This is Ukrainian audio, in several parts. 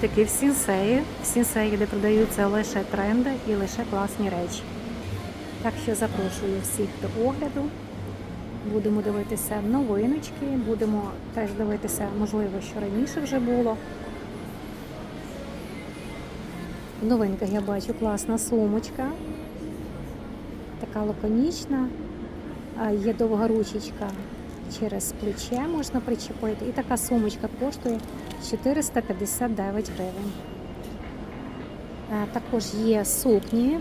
Таки в сінсеї. В сінсеї, де продаються лише тренди і лише класні речі. Так що запрошую всіх до огляду. Будемо дивитися новиночки, будемо теж дивитися, можливо, що раніше вже було. В новинках я бачу класна сумочка, така лаконічна, є довга ручечка через плече можна причепити. І така сумочка коштує 459 гривень. Е, Також є сукні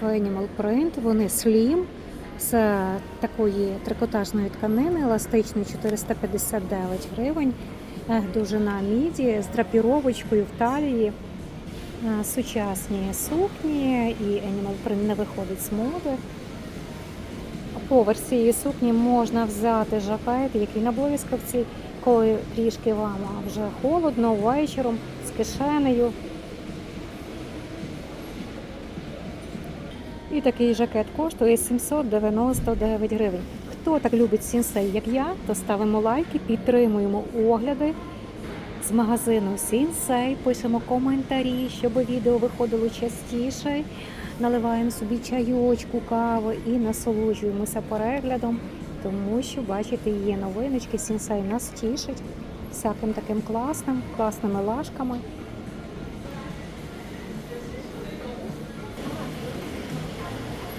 в Animal Print, вони slim з такої трикотажної тканини, еластичної 459 гривень, Е, довжина міді з драпіровочкою в талії. Е, Сучасні сукні і Animal Print не виходить з моди. Поверх цієї сукні можна взяти жакет, який на блискавці, коли трішки вам вже холодно, вечором з кишенею. І такий жакет коштує 799 гривень. Хто так любить сінсей, як я, то ставимо лайки, підтримуємо огляди з магазину Сінсей, пишемо коментарі, щоб відео виходило частіше. Наливаємо собі чайочку, кави і насолоджуємося переглядом, тому що, бачите, є новиночки, Сінсей нас тішить всяким таким класним, класними лашками.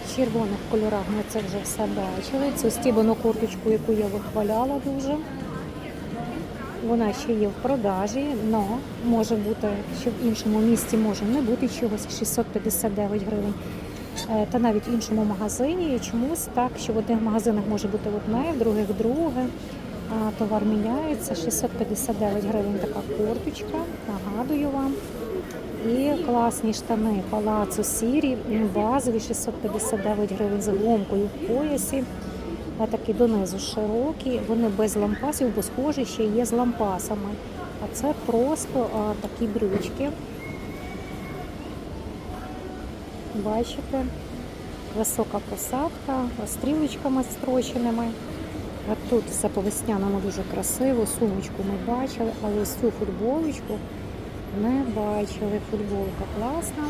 В червоних кольорах ми це вже все бачили. Цю стібану курточку, яку я вихваляла дуже. Вона ще є в продажі, але може бути, що в іншому місці може не бути чогось 659 гривень. Е, Та навіть в іншому магазині. Чомусь так, що в одних магазинах може бути одне, в других друге. Товар міняється. 659 гривень така курточка, нагадую вам. І класні штани палацу сірі, базові 659 гривень з гумкою в поясі. А такі донизу широкі, вони без лампасів, бо схожі ще є з лампасами. А це просто а, такі брючки. Бачите, висока посадка, стрілочками строченими. А тут все по весняному дуже красиво. Сумочку ми бачили, але ось цю футболочку не бачили. Футболка класна.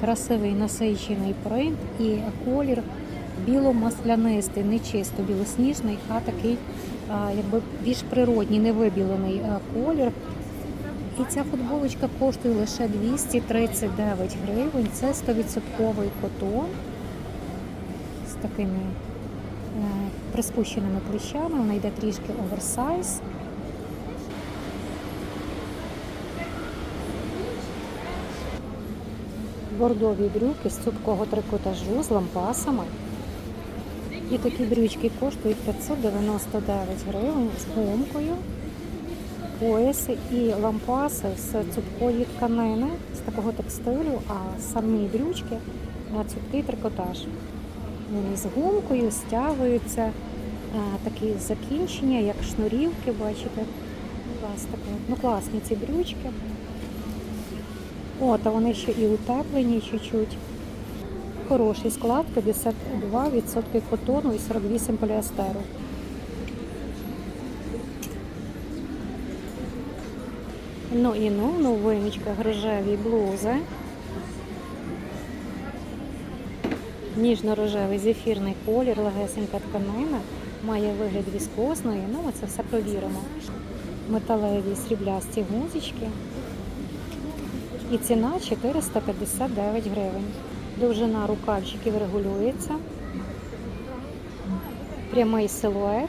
Красивий насичений принт і колір біло-маслянистий, не чисто білосніжний, а такий якби більш природній, невибілений колір. І ця футболочка коштує лише 239 гривень. Це 100% котон з такими е, приспущеними плечами. Вона йде трішки оверсайз. бордові брюки з цупкого трикотажу з лампасами. І такі брючки коштують 599 гривень з гумкою, пояси і лампаси з цупкої тканини, з такого текстилю, а самі брючки на цупкий трикотаж. Вони з гумкою стягуються такі закінчення, як шнурівки, бачите. Пластикові. Ну, класні ці брючки. О, та вони ще і утеплені чуть-чуть. Хороший склад, 52% котону і 48 поліестеру. Ну і ну, новиночка, грожеві блузи. Ніжно-рожевий зефірний колір, легесенька тканина, має вигляд віскозної. Ну, ми це все провіримо. Металеві сріблясті гузички. І ціна 459 гривень. Довжина рукавчиків регулюється. Прямий силует.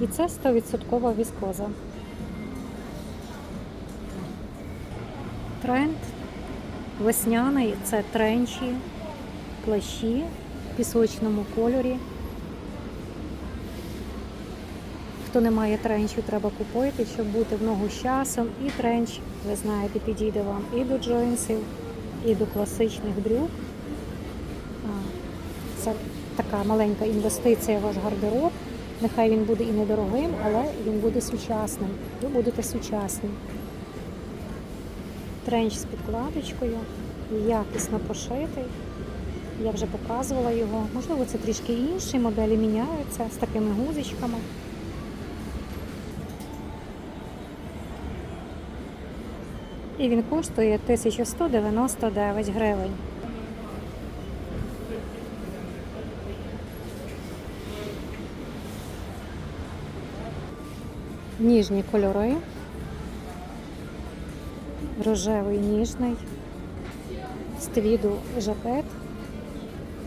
І це 100% віскоза. Тренд весняний це тренчі, плащі в пісочному кольорі. Хто не має тренчу, треба купити, щоб бути в ногу з часом. І тренч, ви знаєте, підійде вам і до джинсів, і до класичних брюк. Це така маленька інвестиція в ваш гардероб. Нехай він буде і недорогим, але він буде сучасним. Ви будете сучасні. Тренч з підкладочкою, якісно пошитий. Я вже показувала його. Можливо, це трішки інші моделі міняються з такими гузичками. І він коштує 1199 гривень. Ніжні кольори. Рожевий ніжний. З твіду жакет.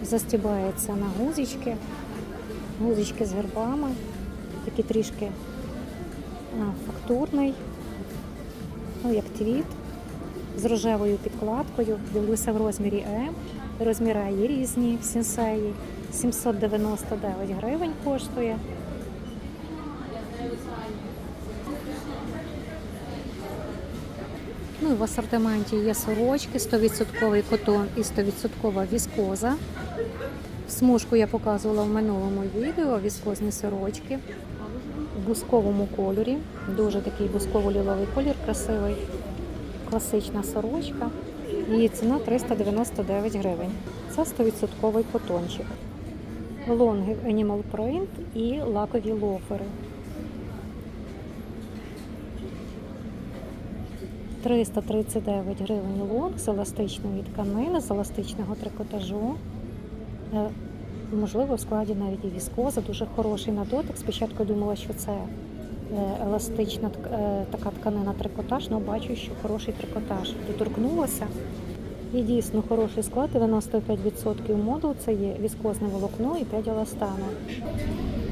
Застібається на гузички. Гузички з гербами. Такий трішки фактурний. Ну, як твіт. З рожевою підкладкою. Дивлюся в розмірі М. Розміри є різні в сінсеї. 799 гривень коштує. Ну в асортименті є сорочки, 100% котон і 100% віскоза. Смужку я показувала в минулому відео, віскозні сорочки в бусковому кольорі. Дуже такий бусково-ліловий колір, красивий, класична сорочка. Її ціна 399 гривень. Це 100% котончик. Лонги Animal Print і лакові лофери. 339 гривень лонг з еластичної тканини, з еластичного трикотажу. Е, Можливо, в складі навіть і віскоза, дуже хороший на дотик. Спочатку думала, що це еластична е, така тканина трикотаж, але бачу, що хороший трикотаж. Доторкнулася. І дійсно хороший склад, 95% моду це є віскозне волокно і 5 еластану.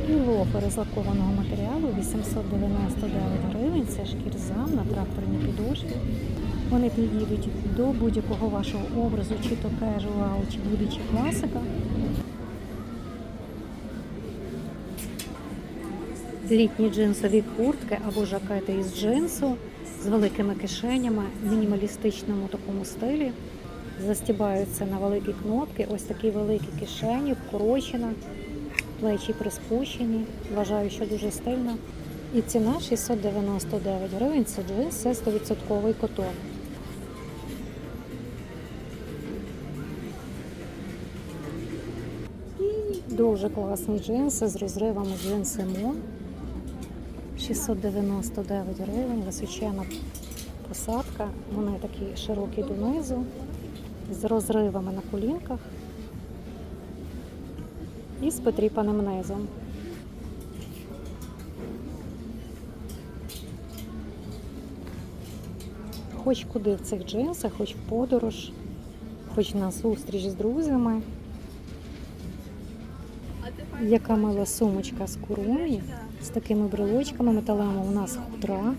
І лофери з лакованого матеріалу 899 гривень. Це шкірзам на тракторній підошві. Вони підійдуть до будь-якого вашого образу, чи то кежуал, чи буде, чи класика. Літні джинсові куртки або жакети із джинсу з великими кишенями в мінімалістичному такому стилі. Застібаються на великі кнопки. Ось такі великі кишені, вкорочена, плечі приспущені. Вважаю, що дуже стильно. І ціна 699 гривень. Це джинс, це 100% котон. Дуже класні джинси з розривами джинси Мон. 699 гривень, височена посадка. Вони такі широкі донизу, з розривами на колінках і з потріпаним низом. Хоч куди в цих джинсах, хоч в подорож, хоч на зустріч з друзями. Яка мила сумочка з курумі, з такими брелочками металевими. У нас хутра,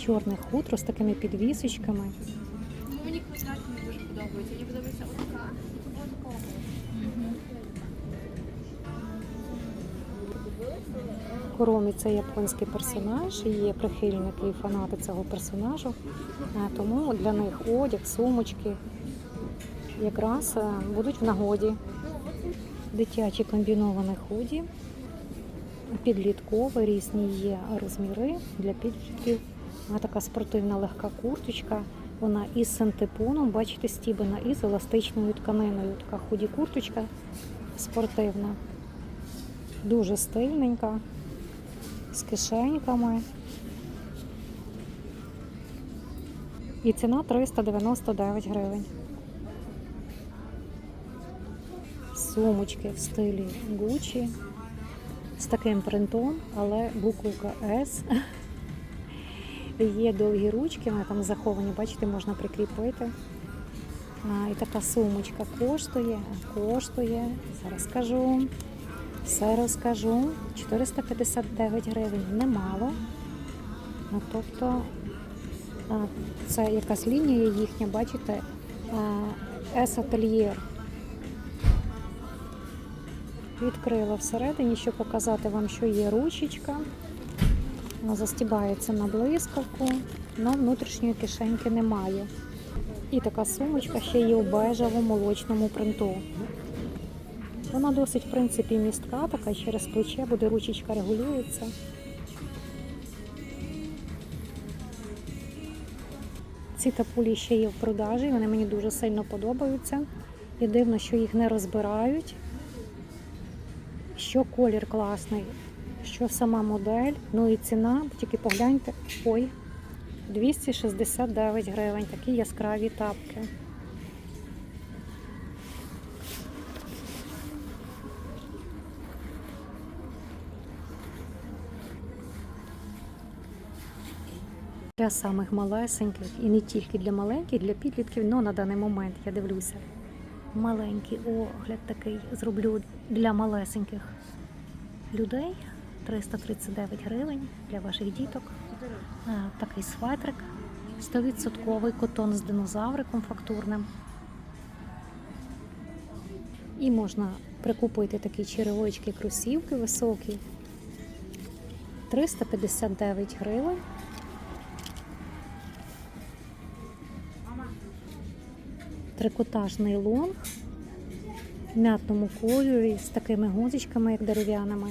чорне хутро з такими підвісочками. Ну, Мені квадратні дуже подобаються. Мені подобається отака. Отака. Це японський персонаж, і є прихильники і фанати цього персонажу. Е, Тому для них одяг, сумочки якраз е, будуть в нагоді. Дитячі комбіновані худі, підліткові, різні є розміри для підлітків. Вона така спортивна легка курточка. Вона із синтепоном, бачите, стібана, і з еластичною тканиною. Така худі курточка спортивна. Дуже стильненька, з кишеньками. І ціна 399 гривень. Сумочки в стилі Gucci з таким принтом, але буковка S. Є довгі ручки, вони там заховані, бачите, можна прикріпити. А, і така сумочка коштує, коштує, зараз скажу, все розкажу. 459 гривень немало. Ну, тобто а, це якась лінія їхня, бачите, S-ательєр. Відкрила всередині, щоб показати вам, що є ручечка. Вона застібається на блискавку, але внутрішньої кишеньки немає. І така сумочка ще є у бежевому молочному принту. Вона досить, в принципі, містка, така через плече буде ручечка регулюється. Ці тапулі ще є в продажі, вони мені дуже сильно подобаються. І дивно, що їх не розбирають. Що колір класний, що сама модель, ну і ціна, тільки погляньте, ой, 269 гривень, такі яскраві тапки. Для самих малесеньких і не тільки для маленьких, для підлітків, але на даний момент я дивлюся. Маленький огляд такий зроблю для малесеньких людей. 339 гривень для ваших діток. Е, Такий светрик. 100% котон з динозавриком фактурним. І можна прикупити такі черевочки, кросівки високі. 359 гривень. Трикотажний лонг в м'ятному кольорі з такими гузичками, як дерев'яними.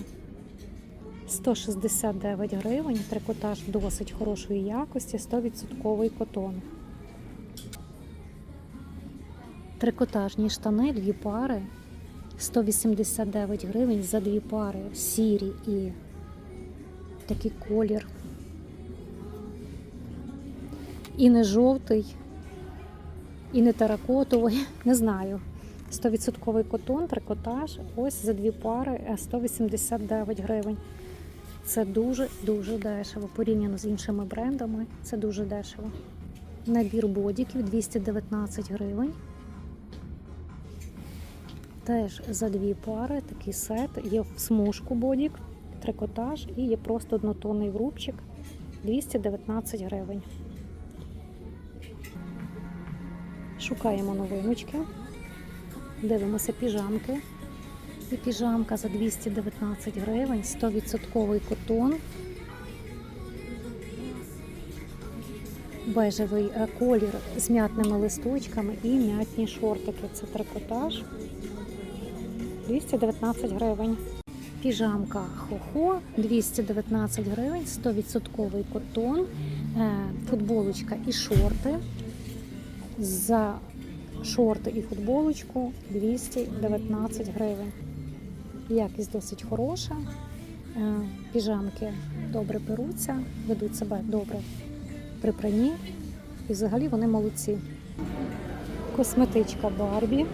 169 гривень. Трикотаж досить хорошої якості, 100% котон. Трикотажні штани, дві пари. 189 гривень за дві пари. Сірі і такий колір. І не жовтий, і не теракотовий, не знаю. 100% котон, трикотаж. Ось за дві пари е, 189 гривень. Це дуже-дуже дешево. Порівняно з іншими брендами, це дуже дешево. Набір бодіків 219 гривень. Теж за дві пари такий сет. Є в смужку бодік, трикотаж і є просто однотонний врубчик 219 гривень. Шукаємо новиночки. Дивимося піжамки. І піжамка за 219 гривень, 100% котон. Бежевий е, колір з м'ятними листочками і м'ятні шортики. Це трикотаж. 219 гривень. Піжамка хохо 219 гривень, 100% котон, е, футболочка і шорти. За шорти і футболочку 219 гривень. Якість досить хороша. Е, Піжамки добре беруться, ведуть себе добре при пранні. І взагалі вони молодці. Косметичка Барбі.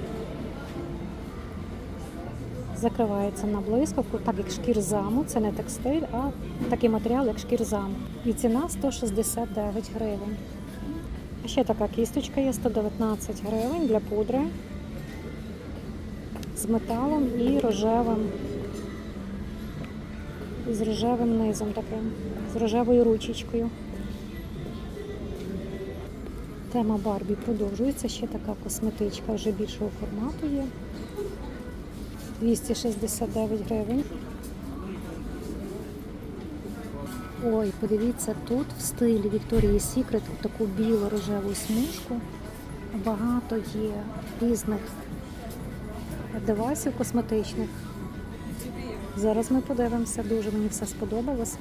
Закривається на блискавку, так як шкірзаму. Це не текстиль, а такий матеріал, як шкірзам. І ціна 169 гривень. Ще така кісточка є 119 гривень для пудри з металом і рожевим, з рожевим низом таким, з рожевою ручечкою. Тема Барбі продовжується. Ще така косметичка вже більшого формату є. 269 гривень. Ой, подивіться, тут в стилі Вікторії Сікрет таку біло-рожеву смужку. Багато є різних девайсів косметичних. Зараз ми подивимося, дуже мені все сподобалося.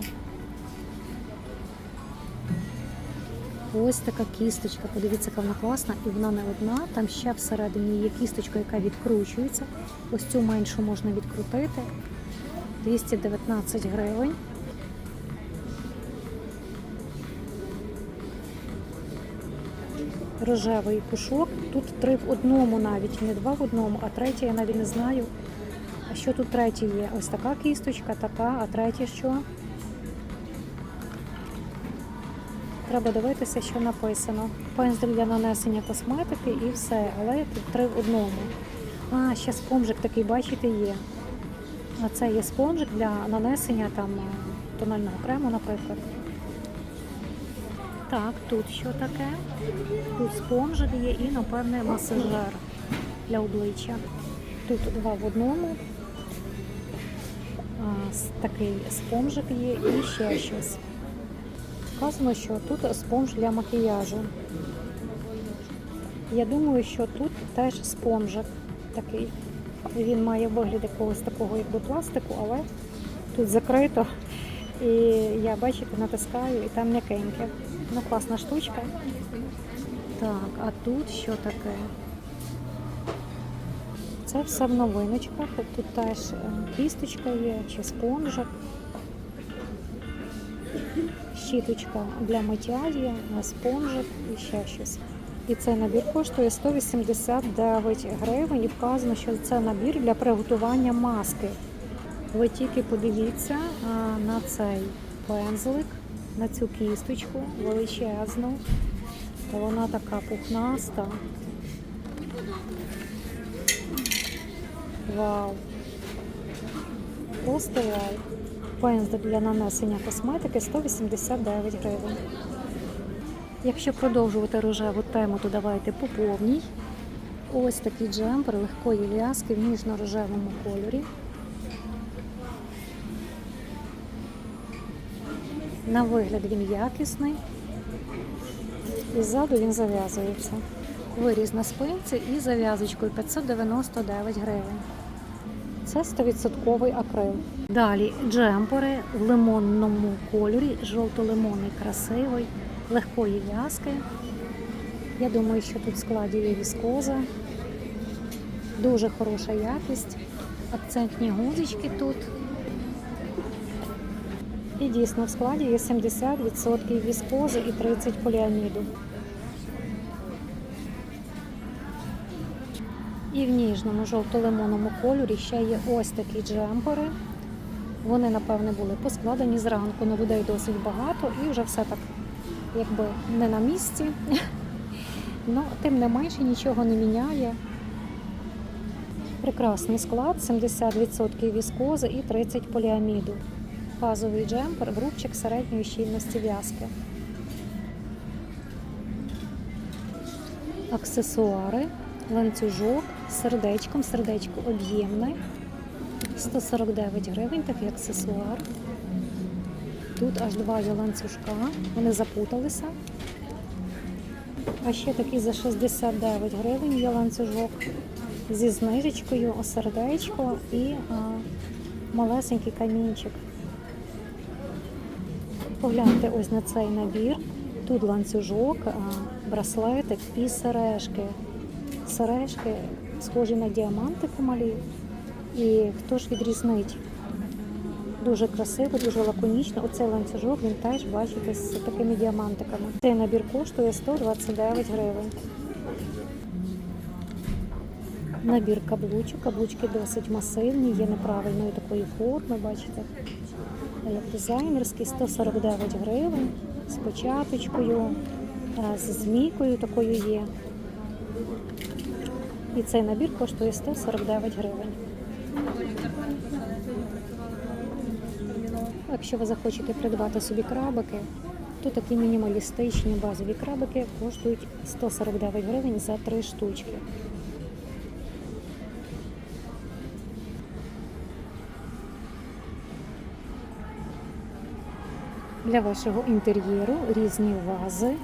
Ось така кісточка, подивіться, яка вона класна, і вона не одна. Там ще всередині є кісточка, яка відкручується. Ось цю меншу можна відкрутити. 219 гривень. Рожевий пушок. Тут три в одному навіть, не два в одному, а третє я навіть не знаю. А що тут третє є? Ось така кісточка, така, а третє що? Треба дивитися, що написано. Пензель для нанесення косметики і все, але тут три в одному. А, ще спонжик такий, бачите, є. А це є спонжик для нанесення там е, тонального крему, наприклад. Так, тут що таке? Тут спонжик є і, напевне, масажер для обличчя. Тут два в одному. А, такий спонжик є і ще щось. Вказано, що тут спонж для макіяжу. Я думаю, що тут теж спонжик такий. Він має вигляд якогось такого якби пластику, але тут закрито. І я, бачите, натискаю і там м'якеньке. Ну, класна штучка. Так, а тут що таке? Це все в новиночках. Тут теж кісточка є чи спонжик. Щіточка для миття є, спонжик і ще щось. І цей набір коштує 189 гривень і вказано, що це набір для приготування маски. Ви тільки подивіться на цей пензлик, на цю кісточку величезну. Вона така пухнаста. Вау! Просто вау! Пензлик для нанесення косметики 189 гривень. Якщо продовжувати рожеву тему, то давайте по повній. Ось такий джемпер легкої в'язки в ніжно-рожевому кольорі. На вигляд він якісний. І ззаду він зав'язується. Виріз на спинці і зав'язочкою 599 гривень. Це 100% акрил. Далі джемпери в лимонному кольорі, жовто-лимонний, красивий, легкої в'язки. Я думаю, що тут в складі є віскоза. Дуже хороша якість. Акцентні гудзички тут. І дійсно в складі є 70% віскози і 30 поліаміду. І в ніжному жовто-лимонному кольорі ще є ось такі джемпери. Вони, напевне, були поскладені зранку, але людей досить багато і вже все так якби не на місці. Ну, тим не менше нічого не міняє. Прекрасний склад, 70% віскози і 30 поліаміду. Базовий джемпер, грубчик середньої щільності в'язки. Аксесуари, ланцюжок з сердечком, сердечко об'ємне. 149 гривень такий аксесуар. Тут аж два є ланцюжка, вони запуталися. А ще такий за 69 гривень є ланцюжок зі знижечкою, сердечко і а, малесенький камінчик. Погляньте ось на цей набір. Тут ланцюжок, браслетик і сережки. Сережки схожі на діамантики малі. І хто ж відрізнить? Дуже красиво, дуже лаконічно. Оцей ланцюжок він теж бачите з такими діамантиками. Цей набір коштує 129 гривень. Набір каблучок. Каблучки досить масивні, є неправильної такої форми, бачите. Дизайнерський 149 гривень з початочкою, е, з змійкою такою є. І цей набір коштує 149 гривень. Якщо ви захочете придбати собі крабики, то такі мінімалістичні базові крабики коштують 149 гривень за три штучки. Для вашого інтер'єру різні вази,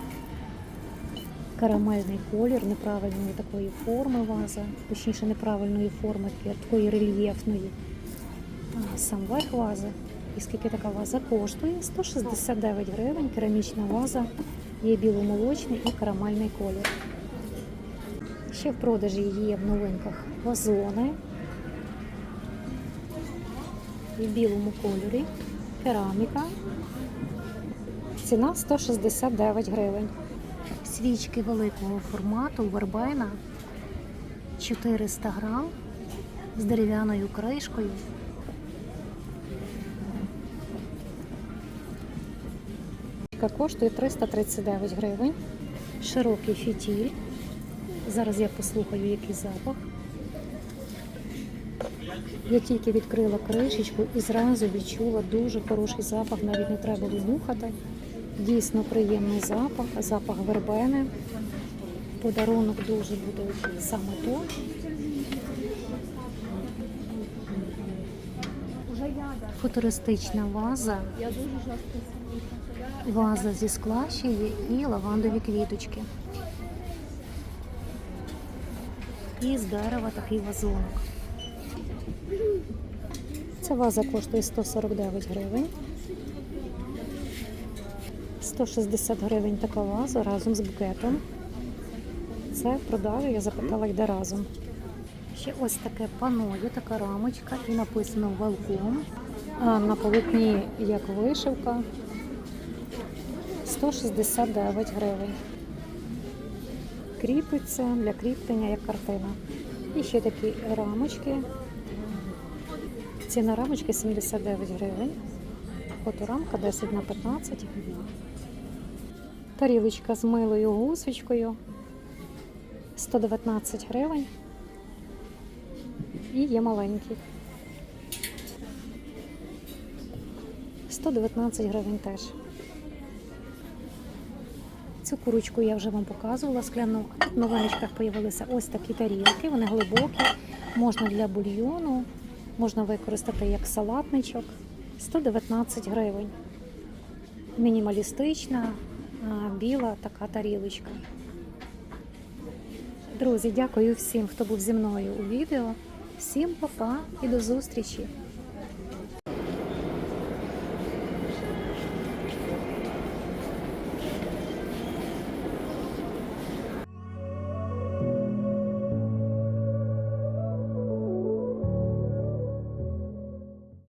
карамельний колір неправильної такої форми ваза, точніше неправильної форми, такої рельєфної. Сам верх вази. І скільки така ваза коштує? 169 гривень. Керамічна ваза, є біломолочний і карамельний колір. Ще в продажі є в новинках вазони в білому кольорі, кераміка. Ціна 169 гривень. Свічки великого формату вербена 400 грам з дерев'яною кришкою. Свічка коштує 339 гривень. Широкий фітіль. Зараз я послухаю, який запах. Я тільки відкрила кришечку і зразу відчула дуже хороший запах, навіть не треба було нюхати. Дійсно приємний запах, запах вербени. Подарунок дуже буде саме то. Футуристична ваза. Ваза зі скла ще є і лавандові квіточки. І з дерева такий вазонок. Ця ваза коштує 149 гривень. 160 гривень така ваза разом з букетом. Це в продажі, я запитала, йде разом. Ще ось таке пано, є така рамочка і написано. А на полотні як вишивка 169 гривень. Кріпиться для кріплення як картина. І ще такі рамочки. Ціна рамочки 79 гривень. Фоторамка 10 на 15. Тарілочка з милою гусочкою 119 гривень. І є маленькі. 119 гривень теж. Цю курочку я вже вам показувала скляну. Тут в новиночках з'явилися ось такі тарілки, вони глибокі, можна для бульйону, можна використати як салатничок. 119 гривень. Мінімалістична, біла така тарілочка. Друзі, дякую всім, хто був зі мною у відео. Всім па-па і до зустрічі!